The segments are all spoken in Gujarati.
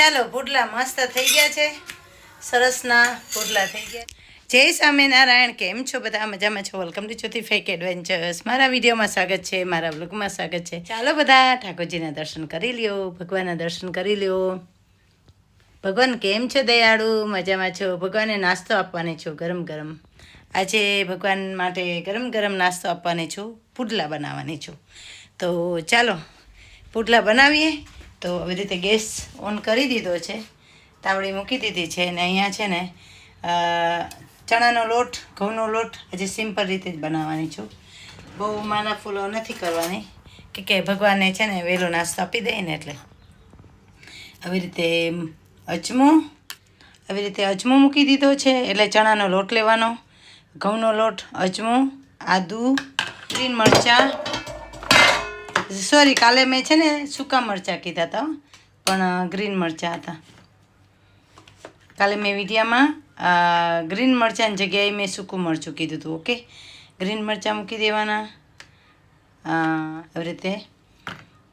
ચાલો, પુડલા મસ્ત થઈ ગયા છે. સરસના પુડલા થઈ ગયા. જય સ્વામિનારાયણ, કેમ છો બધા? મજામાં છો? વેલકમ ટુ જ્યોતિ ફેક એડવેન્ચર્સ મારા વિડીયોમાં સ્વાગત છે, મારા બ્લોગમાં સ્વાગત છે. ચાલો બધા, ઠાકોરજીના દર્શન કરી લ્યો, ભગવાનના દર્શન કરી લ્યો. ભગવાન, કેમ છો દયાળુ? મજામાં છો? ભગવાનને નાસ્તો આપવાની છું, ગરમ ગરમ? આજે ભગવાન માટે ગરમ ગરમ નાસ્તો આપવાની છું, પુડલા બનાવવાની છું. તો ચાલો, પુડલા બનાવીએ. તો આવી રીતે ગેસ ઓન કરી દીધો છે. તાવડી મૂકી દીધી છે અને અહીંયા છે ને ચણાનો લોટ, ઘઉંનો લોટ આજે સિમ્પલ રીતે જ બનાવવાની છું. બહુ માના ફૂલો નથી કરવાની, કે કે ભગવાનને છે ને વહેલો નાસ્તો આપી દે ને એટલે. આવી રીતે અજમો, આવી રીતે અજમો મૂકી દીધો છે, એટલે ચણાનો લોટ લેવાનો. ઘઉંનો લોટ, અજમો, આદુ ગ્રીન મરચાં સોરી, કાલે મેં છે ને સૂકા મરચાં કીધા હતા પણ ગ્રીન મરચાં હતા. કાલે મેં વિડીયામાં ગ્રીન મરચાંની જગ્યાએ મેં સૂકું મરચું કીધું હતું ઓકે? ગ્રીન મરચાં મૂકી દેવાના એવી રીતે.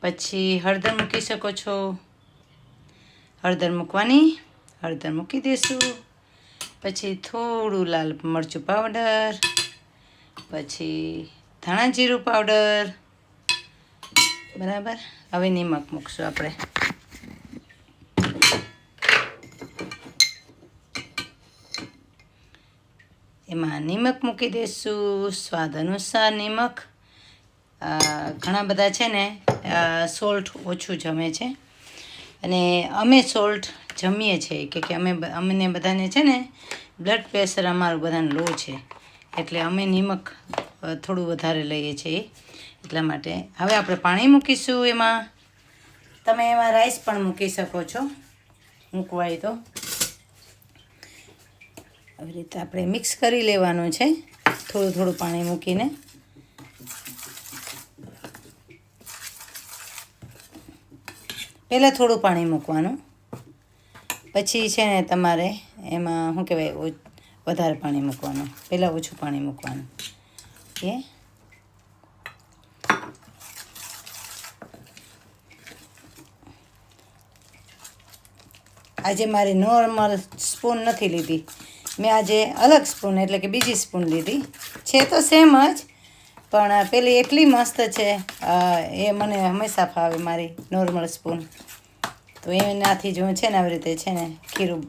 પછી હળદર મૂકી શકો છો. હળદર મૂકવાની, હળદર મૂકી દઈશું પછી થોડું લાલ મરચું પાવડર, પછી ધાણા જીરું પાવડર બરાબર? હવે નિમક મૂકશું આપણે. એમાં નિમક મૂકી દઈશું, સ્વાદ અનુસાર નિમક. ઘણા બધા છે ને સોલ્ટ ઓછું જમે છે. અને અમે સોલ્ટ જમીએ છીએ, કે અમે અમને બધાને છે ને, બ્લડ પ્રેશર અમારું બધાને લો છે. એટલે અમે નિમક થોડું વધારે લઈએ છીએ. એટલા માટે. હવે આપણે પાણી મૂકીશું એમાં. તમે એમાં રાઈસ પણ મૂકી શકો છો. મૂકવાય તો. આવી રીતે આપણે મિક્સ કરી લેવાનું છે. થોડું થોડું પાણી મૂકીને. પહેલાં થોડું પાણી મૂકવાનું. પછી છે ને તમારે એમાં શું કહેવાય? વધારે પાણી મૂકવાનું. પહેલાં ઓછું પાણી મૂકવાનું. કે આજે મારી નોર્મલ સ્પૂન નથી લીધી. મેં આજે અલગ સ્પૂન એટલે કે બીજી સ્પૂન લીધી. છે તો સેમ જ, પણ પેલી એટલી મસ્ત છે એ મને હંમેશા ફાવે મારી નોર્મલ સ્પૂન. તો એનાથી જ હું છે ને આવી રીતે છે ને ખીરું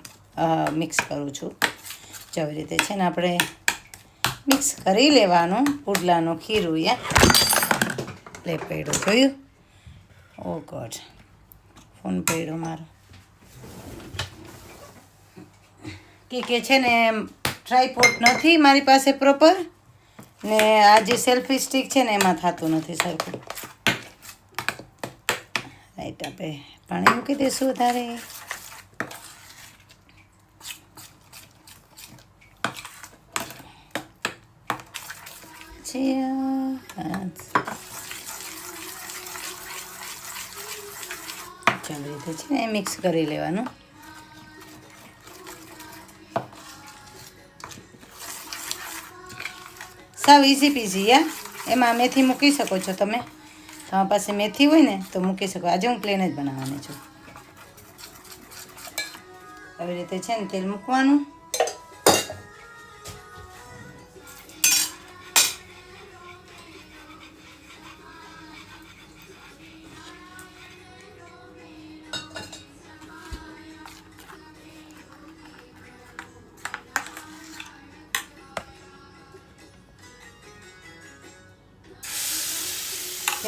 મિક્સ કરું છું. જો રીતે છે ને આપણે મિક્સ કરી લેવાનું પુડલાનું ખીરું યા. લે પડ્યું જોયું? ઓ ગોડ, ફોન પડ્યો મારો. કે કે છે ને ટ્રાયપોટ નથી મારી પાસે પ્રોપર ને આ જે સેલ્ફી સ્ટિક છે ને એમાં થતું નથી સરખું રાઈટ આપણે પાણી મૂકી દઈશું વધારે ચાલો રીતે છે ને મિક્સ કરી લેવાનું. સાવ ઇઝી પીઝી યા એમાં મેથી મૂકી શકો છો તમે. તમારી પાસે મેથી હોય ને, તો મૂકી શકો. આજે હું પ્લેન જ બનાવવાની છું. આવી રીતે છે ને તેલ મૂકવાનું.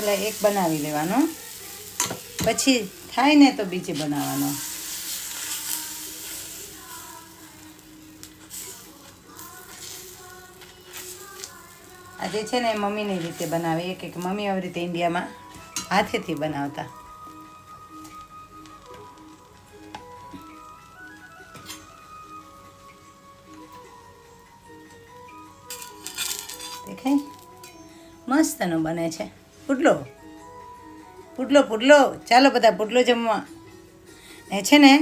પહેલાં એક બનાવી લેવાનો. પછી થાય ને તો બીજે બનાવવાનો. આજે છે ને મમ્મીની રીતે બનાવી. એક એક મમ્મી આવી રીતે ઇન્ડિયામાં હાથેથી બનાવતા. દેખાય? મસ્તનો બને છે. પુડલો. પુડલો પુડલો. ચાલો બધા પુડલો જમવા. એ છે ને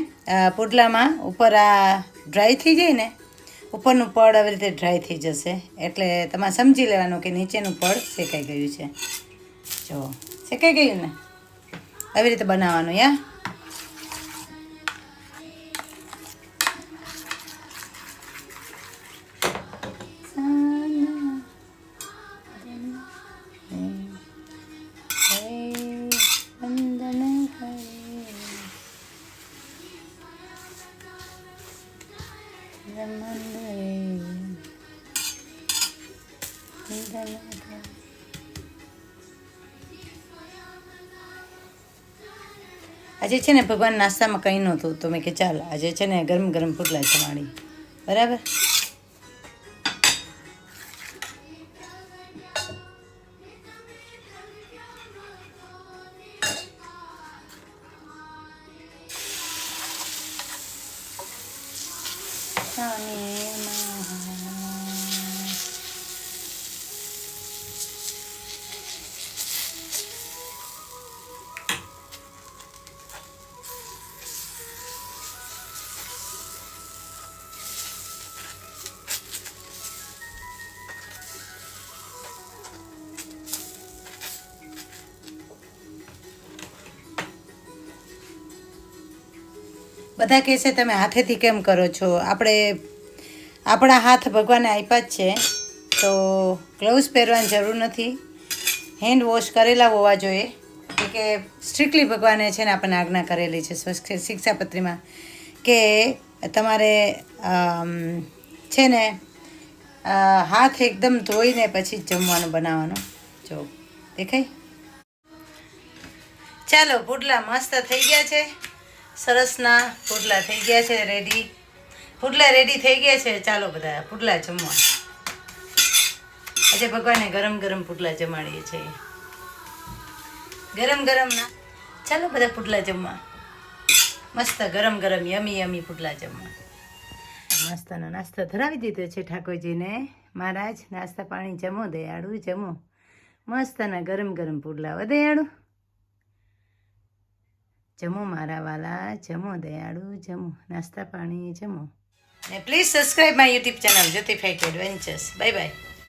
પુડલામાં ઉપર આ ડ્રાય થઈ જાય ને, ઉપરનું પડ આવી રીતે ડ્રાય થઈ જશે. એટલે તમારે સમજી લેવાનું કે નીચેનું પડ શેકાઈ ગયું છે. જો શેકાઈ ગયું ને? આવી રીતે બનાવવાનું, યા? આજે છે ને ભગવાન નાસ્તામાં કંઈ નહોતું, તો મેં કે ચાલ, આજે છે ને ગરમ ગરમ પુટલા જમાડી. બરાબર? そう。બધા કહે છે, તમે હાથેથી કેમ કરો છો? આપણે આપણા હાથ ભગવાને આપ્યા જ છે. તો ગ્લવ્સ પહેરવાની જરૂર નથી. હેન્ડ વોશ કરેલા હોવા જોઈએ. કે સ્ટ્રિક્ટલી ભગવાને છે ને આપણને આજ્ઞા કરેલી છે શિક્ષાપત્રીમાં. કે તમારે છે ને હાથ એકદમ ધોઈને પછી જમવાનું બનાવવાનું. જો, દેખાય? ચાલો, પુડલા મસ્ત થઈ ગયા છે. સરસના પુડલા થઈ ગયા છે રેડી પુડલા રેડી થઈ ગયા છે. ચાલો બધા પુડલા જમવા. આજે ભગવાને ગરમ ગરમ પુડલા જમાડીએ છીએ ગરમ ગરમ ના. ચાલો બધા પુડલા જમવા. મસ્ત ગરમ ગરમ યમી યમી પુડલા જમવા. મસ્તનો નાસ્તો ધરાવી દીધો છે ઠાકોરજીને. મહારાજ, નાસ્તા પાણી જમો, દયાળુ જમો. મસ્તના ગરમ ગરમ પુડલા દયાળુ. જમો મારા વાલા, જમો દયાળુ, જમો નાસ્તા પાણી, જમો. ને please subscribe my YouTube channel જ્યોતિફાઈક adventures bye by